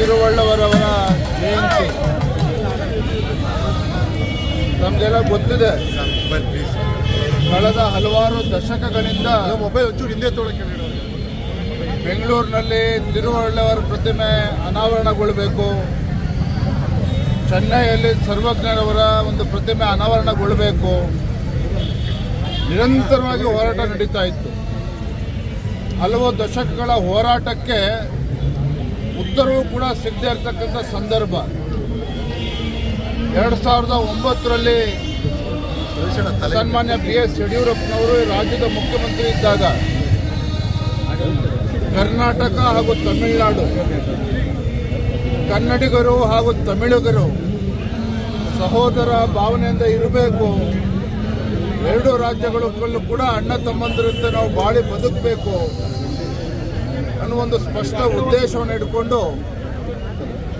ತಿರುವಳ್ಳವರವರ ಜಯಂತಿ. ನಮಗೆಲ್ಲ ಗೊತ್ತಿದೆ. ಕಳೆದ ಹಲವಾರು ದಶಕಗಳಿಂದ ಮೊಬೈಲ್ ಒಂಚೂರು ಹಿಂದೆ ತೋಡಕ್ಕೆ ಬೆಂಗಳೂರಿನಲ್ಲಿ ತಿರುವಳ್ಳವರ ಪ್ರತಿಮೆ ಅನಾವರಣಗೊಳ್ಳಬೇಕು. ಚೆನ್ನೈಯಲ್ಲಿ ಸರ್ವಜ್ಞರವರ ಒಂದು ಪ್ರತಿಮೆ ಅನಾವರಣಗೊಳ್ಳಬೇಕು. ನಿರಂತರವಾಗಿ ಹೋರಾಟ ನಡೀತಾ ಇತ್ತು. ಹಲವು ದಶಕಗಳ ಹೋರಾಟಕ್ಕೆ ಉತ್ತರವೂ ಕೂಡ ಸಿಗದೇ ಇರತಕ್ಕಂಥ ಸಂದರ್ಭ. ಎರಡು ಸಾವಿರದ ಒಂಬತ್ತರಲ್ಲಿ ಸನ್ಮಾನ್ಯ ಬಿ ಎಸ್ ಯಡಿಯೂರಪ್ಪನವರು ರಾಜ್ಯದ ಮುಖ್ಯಮಂತ್ರಿ ಇದ್ದಾಗ ಕರ್ನಾಟಕ ಹಾಗೂ ತಮಿಳುನಾಡು ಕನ್ನಡಿಗರು ಹಾಗೂ ತಮಿಳುಗರು ಸಹೋದರ ಭಾವನೆಯಿಂದ ಇರಬೇಕು. ಎರಡು ರಾಜ್ಯಗಳಲ್ಲೂ ಕೂಡ ಅಣ್ಣ ತಮ್ಮಂದಿರಂತೆ ನಾವು ಬಾಳಿ ಬದುಕಬೇಕು. ಅನ್ನೋ ಒಂದು ಸ್ಪಷ್ಟ ಉದ್ದೇಶವನ್ನು ಇಟ್ಕೊಂಡು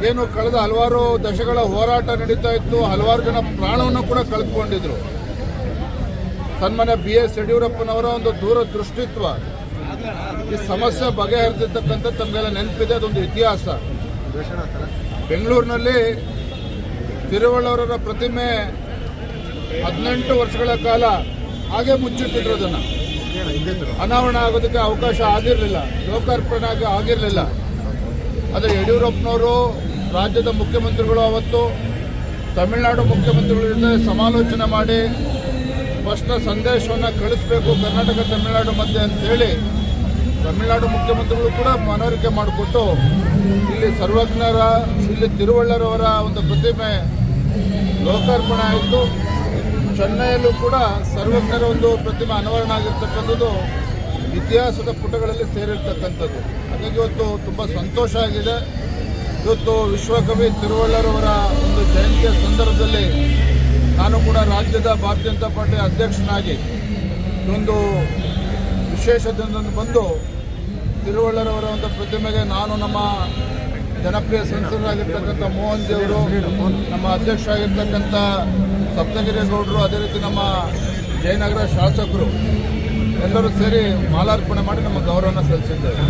ಏನು ಕಳೆದ ಹಲವಾರು ದಶಗಳ ಹೋರಾಟ ನಡೀತಾ ಇತ್ತು. ಹಲವಾರು ಜನ ಪ್ರಾಣವನ್ನು ಕೂಡ ಕಳೆದುಕೊಂಡಿದ್ರು. ತನ್ಮನೆ ಬಿ ಎಸ್ ಯಡಿಯೂರಪ್ಪನವರ ಒಂದು ದೂರದೃಷ್ಟಿತ್ವ, ಈ ಸಮಸ್ಯೆ ಬಗೆಹರಿದಿರ್ತಕ್ಕಂಥ ತಮಗೆಲ್ಲ ನೆನಪಿದೆ, ಅದೊಂದು ಇತಿಹಾಸ. ಬೆಂಗಳೂರಿನಲ್ಲಿ ತಿರುವಳ್ಳವರ ಪ್ರತಿಮೆ ಹದಿನೆಂಟು ವರ್ಷಗಳ ಕಾಲ ಹಾಗೆ ಮುಚ್ಚಿಟ್ಟಿದ್ರು ಅದನ್ನು. ಅನಾವರಣ ಆಗೋದಕ್ಕೆ ಅವಕಾಶ ಆಗಿರಲಿಲ್ಲ ಲೋಕಾರ್ಪಣೆ ಆಗಿ ಆಗಿರಲಿಲ್ಲ. ಆದರೆ ಯಡಿಯೂರಪ್ಪನವರು, ರಾಜ್ಯದ ಮುಖ್ಯಮಂತ್ರಿಗಳು ಅವತ್ತು ತಮಿಳುನಾಡು ಮುಖ್ಯಮಂತ್ರಿಗಳ ಜೊತೆ ಸಮಾಲೋಚನೆ ಮಾಡಿ ಸ್ಪಷ್ಟ ಸಂದೇಶವನ್ನು ಕಳಿಸ್ಬೇಕು ಕರ್ನಾಟಕ ತಮಿಳುನಾಡು ಮಧ್ಯೆ ಅಂತೇಳಿ ತಮಿಳುನಾಡು ಮುಖ್ಯಮಂತ್ರಿಗಳು ಕೂಡ ಮನವರಿಕೆ ಮಾಡಿಕೊಟ್ಟು ಇಲ್ಲಿ ಸರ್ವಜ್ಞರ, ಇಲ್ಲಿ ತಿರುವಳ್ಳರವರ ಒಂದು ಪ್ರತಿಮೆ ಲೋಕಾರ್ಪಣೆ ಆಯಿತು. ಚೆನ್ನೈಯಲ್ಲೂ ಕೂಡ ಸರ್ವಜ್ಞರ ಒಂದು ಪ್ರತಿಮೆ ಅನಾವರಣ ಆಗಿರ್ತಕ್ಕಂಥದ್ದು ಇತಿಹಾಸದ ಪುಟಗಳಲ್ಲಿ ಸೇರಿರ್ತಕ್ಕಂಥದ್ದು. ಹಾಗಾಗಿ ಇವತ್ತು ತುಂಬ ಸಂತೋಷ ಆಗಿದೆ. ಇವತ್ತು ವಿಶ್ವಕವಿ ತಿರುವಳ್ಳರವರ ಒಂದು ಜಯಂತಿಯ ಸಂದರ್ಭದಲ್ಲಿ ನಾನು ಕೂಡ ರಾಜ್ಯದ ಭಾರತೀಯ ಜನತಾ ಪಾರ್ಟಿ ಅಧ್ಯಕ್ಷನಾಗಿ ಒಂದು ವಿಶೇಷದಿಂದ ಬಂದು ತಿರುವಳ್ಳರವರ ಒಂದು ಪ್ರತಿಮೆಗೆ ನಾನು ನಮ್ಮ ಜನಪ್ರಿಯ ಸಂಸದರಾಗಿರ್ತಕ್ಕಂಥ ಮೋಹನ್ ದೇವರು, ನಮ್ಮ ಅಧ್ಯಕ್ಷರಾಗಿರ್ತಕ್ಕಂಥ ಸಪ್ತಗಿರಿ ಗೌಡರು, ಅದೇ ರೀತಿ ನಮ್ಮ ಜಯನಗರ ಶಾಸಕರು ಎಲ್ಲರೂ ಸೇರಿ ಮಾಲಾರ್ಪಣೆ ಮಾಡಿ ನಮ್ಮ ಗೌರವನ ಸಲ್ಲಿಸಿದ್ದೇವೆ